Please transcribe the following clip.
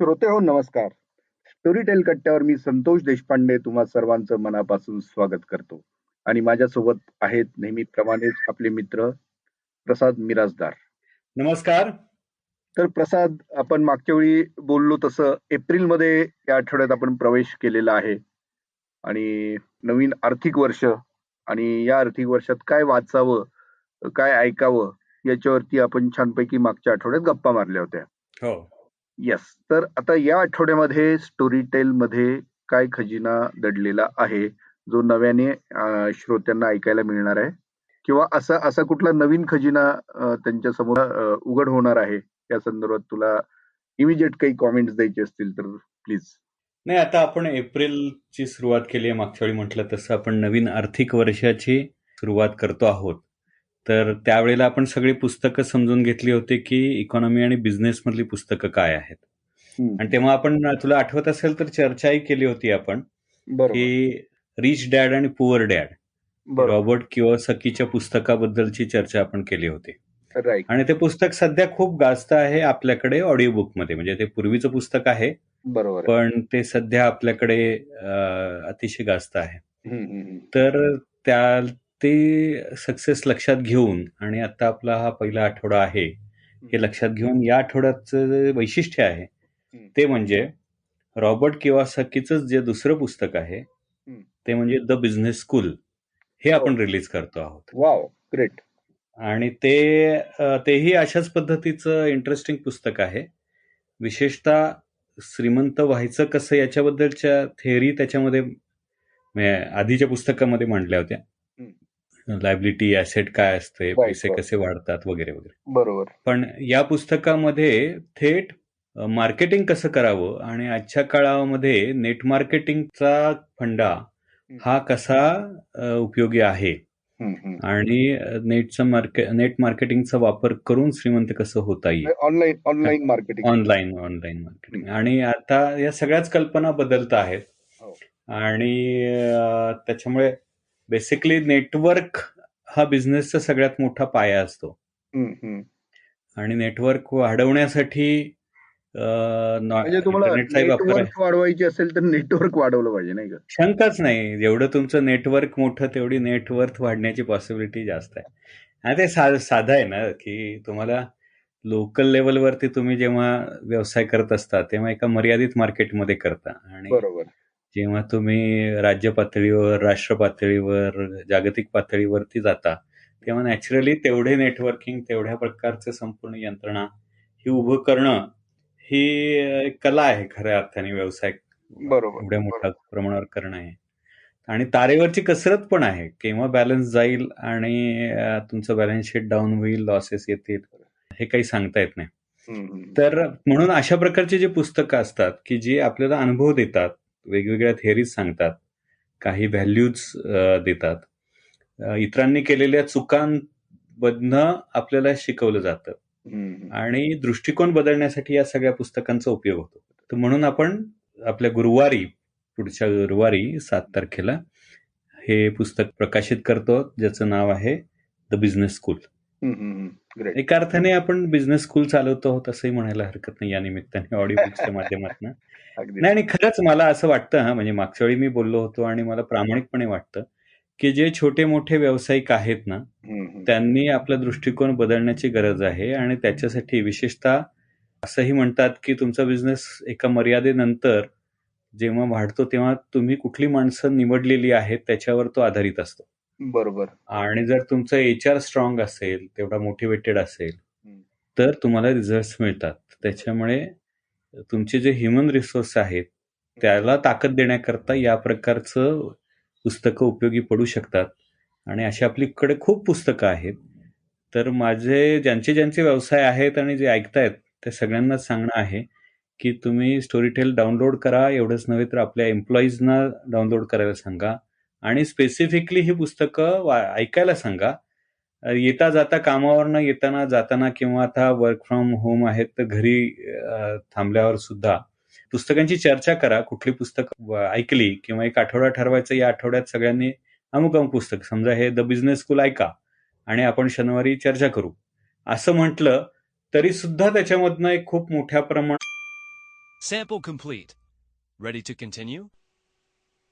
श्रोते हो नमस्कार. स्टोरी टेल कट्ट्यावर मी संतोष देशपांडे तुम्हा सर्वांचं मनापासून स्वागत करतो. आणि माझ्यासोबत आहेत नेहमीप्रमाणेच आपले मित्र प्रसाद मिराजदार नमस्कार. तर प्रसाद आपण मागच्या वेळी बोललो तसं एप्रिलमध्ये या आठवड्यात आपण प्रवेश केलेला आहे. आणि नवीन आर्थिक वर्ष आणि या आर्थिक वर्षात काय वाचावं काय ऐकावं याच्यावरती आपण छानपैकी मागच्या आठवड्यात गप्पा मारल्या होत्या. हो. येस तर आता या आठवड्यामध्ये स्टोरी टेल मध्ये काय खजिना दडलेला आहे जो नव्याने श्रोत्यांना ऐकायला मिळणार आहे? किंवा असा असा कुठला नवीन खजिना त्यांच्यासमोर उघड होणार आहे? या संदर्भात तुला इमिजिएट काही कॉमेंट्स द्यायचे असतील तर प्लीज नाही आता आपण एप्रिलची सुरुवात केली आहे मागच्या वेळी म्हटलं तसं आपण नवीन आर्थिक वर्षाची सुरुवात करतो आहोत. तर त्यावेळेला आपण सगळी पुस्तकं समजून घेतली होती की इकॉनॉमी आणि बिझनेस मधली पुस्तकं काय आहेत. आणि तेव्हा आपण तुला आठवत असेल तर चर्चाही केली होती आपण की रिच डॅड आणि पुअर डॅड रॉबर्ट किओसकीच्या पुस्तकाबद्दलची चर्चा आपण केली होती. आणि ते पुस्तक सध्या खूप गाजत आहे आपल्याकडे ऑडिओ बुकमध्ये म्हणजे ते पूर्वीचं पुस्तक आहे बरोबर. पण ते सध्या आपल्याकडे अतिशय गाजत आहे. तर त्या ते सक्सेस लक्षात घेऊन आणि आता आपला हा पहिला आठवडा आहे हे लक्षात घेऊन या आठवड्याचं जे वैशिष्ट्य आहे ते म्हणजे रॉबर्ट किवासाकीचं जे दुसरं पुस्तक आहे ते म्हणजे द बिझनेस स्कूल हे आपण रिलीज करतो आहोत. वाव ग्रेट आणि ते तेही अशाच पद्धतीचं इंटरेस्टिंग पुस्तक आहे. विशेषतः श्रीमंत व्हायचं कसं याच्याबद्दलच्या थेअरी त्याच्यामध्ये आधीच्या पुस्तकामध्ये मांडल्या होत्या. लायबिलिटी ऍसेट काय असते पैसे. कसे वाढतात वगैरे वगैरे. बरोबर. पण या पुस्तकामध्ये थेट मार्केटिंग कसं करावं आणि आजच्या काळामध्ये नेट मार्केटिंगचा फंडा हा कसा उपयोगी आहे. आणि नेटचा मार्के नेट मार्केटिंगचा वापर करून श्रीमंत कसं होता येईल? Online online marketing online online marketing आणि आता या सगळ्याच कल्पना बदलत आहेत. हो. आणि त्याच्यामुळे बेसिकली नेटवर्क हा बिझनेसचा सगळ्यात मोठा पाया असतो. आणि नेटवर्क वाढवण्यासाठी म्हणजे नेटवर्क वाढवायची असेल तर नेटवर्क वाढवलं पाहिजे नाही का? शंकाच नाही. जेवढं तुमचं नेटवर्क मोठं तेवढी नेटवर्थ वाढण्याची पॉसिबिलिटी जास्त आहे. आणि ते साधं आहे ना की तुम्हाला लोकल लेवलवरती तुम्ही जेव्हा व्यवसाय करत असता तेव्हा एका मर्यादित मार्केटमध्ये करता. आणि बरोबर. जेव्हा तुम्ही राज्य पातळीवर राष्ट्र पातळीवर जागतिक पातळीवरती जाता तेव्हा नॅचरली तेवढे नेटवर्किंग तेवढ्या प्रकारचं संपूर्ण यंत्रणा ही उभं करणं ही एक कला आहे खऱ्या अर्थाने व्यवसाय बरोबर एवढ्या मोठ्या प्रमाणावर करणं आहे. आणि तारेवरची कसरत पण आहे. केव्हा बॅलन्स जाईल आणि अं, तुमचं बॅलन्स शीट डाऊन होईल लॉसेस येतील हे काही सांगता येत नाही. तर म्हणून अशा प्रकारची जी पुस्तकं असतात की जी आपल्याला अनुभव देतात वेगवेगळ्या थेअरीज सांगतात काही व्हॅल्यूज देतात. इतरांनी केलेल्या चुकांमधनं आपल्याला शिकवलं जातं. आणि दृष्टिकोन बदलण्यासाठी या सगळ्या पुस्तकांचा उपयोग होतो. तर म्हणून आपण आपल्या गुरुवारी पुढच्या गुरुवारी सात तारखेला हे पुस्तक प्रकाशित करतो ज्याचं नाव आहे द बिझनेस स्कूल. एका अर्थाने आपण बिझनेस स्कूल चालवतो आहोत असंही म्हणायला हरकत नाही. या निमित्ताने ऑडिओ बुक्सच्या माध्यमातून. नाही आणि खरंच मला असं वाटतं हा म्हणजे मागच्या वेळी मी बोललो होतो आणि मला प्रामाणिकपणे वाटतं की जे छोटे मोठे व्यावसायिक आहेत ना. त्यांनी आपला दृष्टिकोन बदलण्याची गरज आहे आणि त्याच्यासाठी विशेषतः असंही म्हणतात की तुमचा बिझनेस एका मर्यादेनंतर जेव्हा वाढतो तेव्हा तुम्ही कुठली माणसं निवडलेली आहेत त्याच्यावर तो आधारित असतो. बरोबर. आणि जर तुमचं एच आर स्ट्रॉंग असेल तेवढा मोटिवेटेड असेल. तर तुम्हाला रिझल्ट मिळतात. त्याच्यामुळे तुमचे जे ह्युमन रिसोर्स आहेत त्याला ताकद देण्याकरता या प्रकारचं पुस्तकं उपयोगी पडू शकतात. आणि अशी आपलीकडे खूप पुस्तकं आहेत. तर माझे ज्यांचे ज्यांचे व्यवसाय आहेत आणि जे ऐकतायत त्या सगळ्यांनाच सांगणं आहे की तुम्ही स्टोरीटेल डाउनलोड करा एवढंच नव्हे तर आपल्या एम्प्लॉईजना डाउनलोड करायला सांगा. आणि स्पेसिफिकली ही पुस्तकं वा ऐकायला सांगा. येता जाता कामावरनं येताना जाताना किंवा आता वर्क फ्रॉम होम आहेत तर घरी थांबल्यावर सुद्धा पुस्तकांची चर्चा करा. कुठली पुस्तक ऐकली किंवा एक आठवडा ठरवायचं या आठवड्यात सगळ्यांनी अमुक अमुक पुस्तक समजा हे द बिझनेस स्कूल ऐका आणि आपण शनिवारी चर्चा करू. असं म्हटलं तरी सुद्धा त्याच्यामधनं एक खूप मोठ्या प्रमाणात